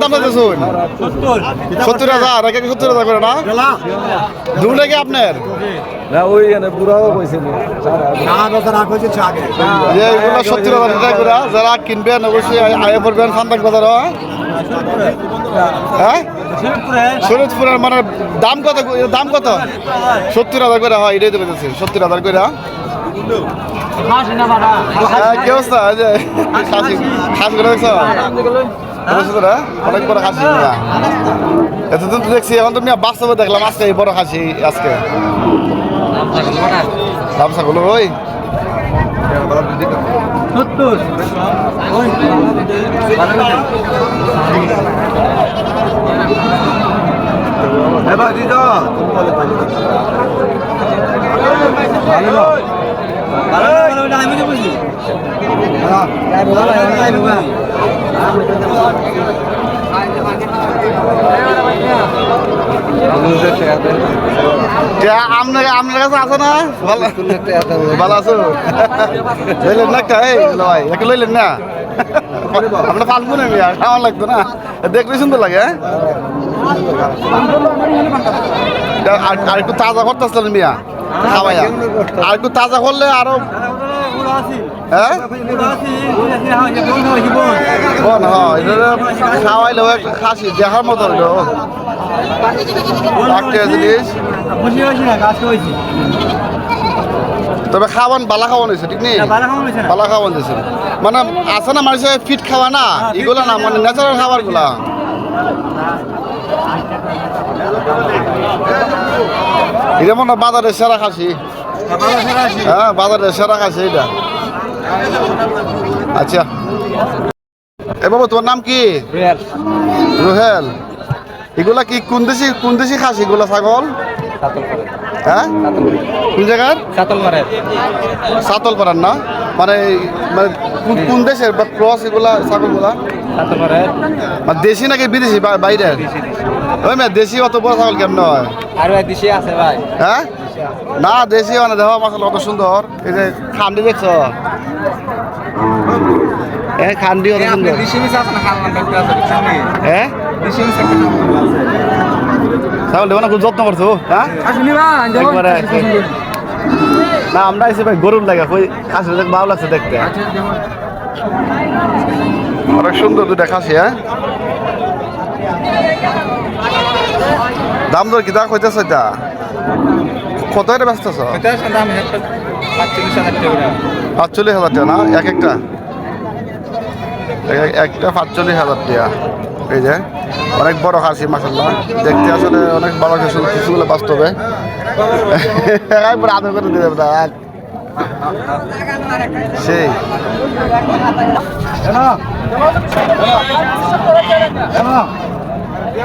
দাম দিতেছুন সত্তর। হাজার একে সত্তর হাজার করে না? আপনার? না ওই এনে বুড়াও কইছিল এগুলো সত্তর হাজার টাকা করে যারা কিনবেন অবশ্যই আয় পড়বেন সান্তাক বাজার হ্যাঁ? শরীরপুরের মানে দাম কত দাম কত? সত্তর হাজার করে হয় এটাই তো বলতেছি সত্তর হাজার করে হ্যাঁ, কি অবস্থা? খাসি করে দেখছ? অনেক বড় খাসি মিয়া। এতদিন তো দেখছি এখন তো মিয়া বাস্তবে দেখলাম আজকে এই বড় খাসি আজকে। দাম ছাগল ওই। যে আপনার আপনার না? আমরা পালবো না লাগতো না। দেখলে সুন্দর লাগে হ্যাঁ? আর একটু তাজা করতে আসলেন মিয়া, খাওয়াইয়া। আর একটু তাজা করলে আরও হ্যাঁ? বন হ্যাঁ? খাওয়াইলেও একটা খাসি দেখার মতো হইল একটা জিনিস তবে খাওয়ান বালা খাওয়ান হয়েছে ঠিক নেই? বালা খাওয়ান দিয়েছে মানে আছে না মানুষের ফিট খাওয়া না? এগুলো না মানে ন্যাচারাল খাবারগুলা এটা মনে বাজারের সেরা খাসি। হ্যাঁ বাজারের সেরা খাসি এটা আচ্ছা। এ বাবু তোমার নাম কি? রুহেল। এগুলা কি কোন দেশি কোন দেশি খাসি এগুলা ছাগল? হ্যাঁ? কোন জায়গার? না? মানে মানে কোন- দেশের বা ক্রস এগুলা ছাগলগুলা? মানে দেশি নাকি বিদেশি বা- বাইরের? দেশি অত বড় ছাগল কেমন হয়? আর দিশে আছে ভাই। হ্যাঁ? না দেশি মানে দেখো মাসাল কত সুন্দর। এই যে খান্ডি দেখছ? হ্যাঁ খান্ডি কত সুন্দর। হ্যাঁ ছাগল দেখো না খুব যত্ন করছ হ্যাঁ? না আমরা এসে ভাই গরুর লাগে কই খাসি দেখ ভালো লাগছে দেখতে। অনেক সুন্দর দুটা খাসি হ্যাঁ? দাম দর কি দা কইতেছ এটা? কত এটা ব্যস্ত আছো? এটা দাম একটা 45 হাজার টাকা পাঁচচল্লিশ হাজার টাকা না? এক একটা? এক- একটা পাঁচচল্লিশ হাজার টাকা। এই যে অনেক বড় খাসি মাসাল্লাহ দেখতে আসলে অনেক ভালো কিছু কিছুগুলো বাস্তবে। একবার আদর করে দিয়ে দেবে সেই। বদলাইছ এই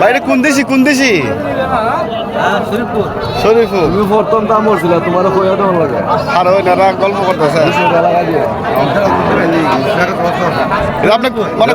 বাইরে কোন দেশি কোন দেশি শরীফুল তুমি প্রথম দাম বলছিল তোমার কইয়া দাম লাগে আর ওই না গল্প করতেছে আপনি মানে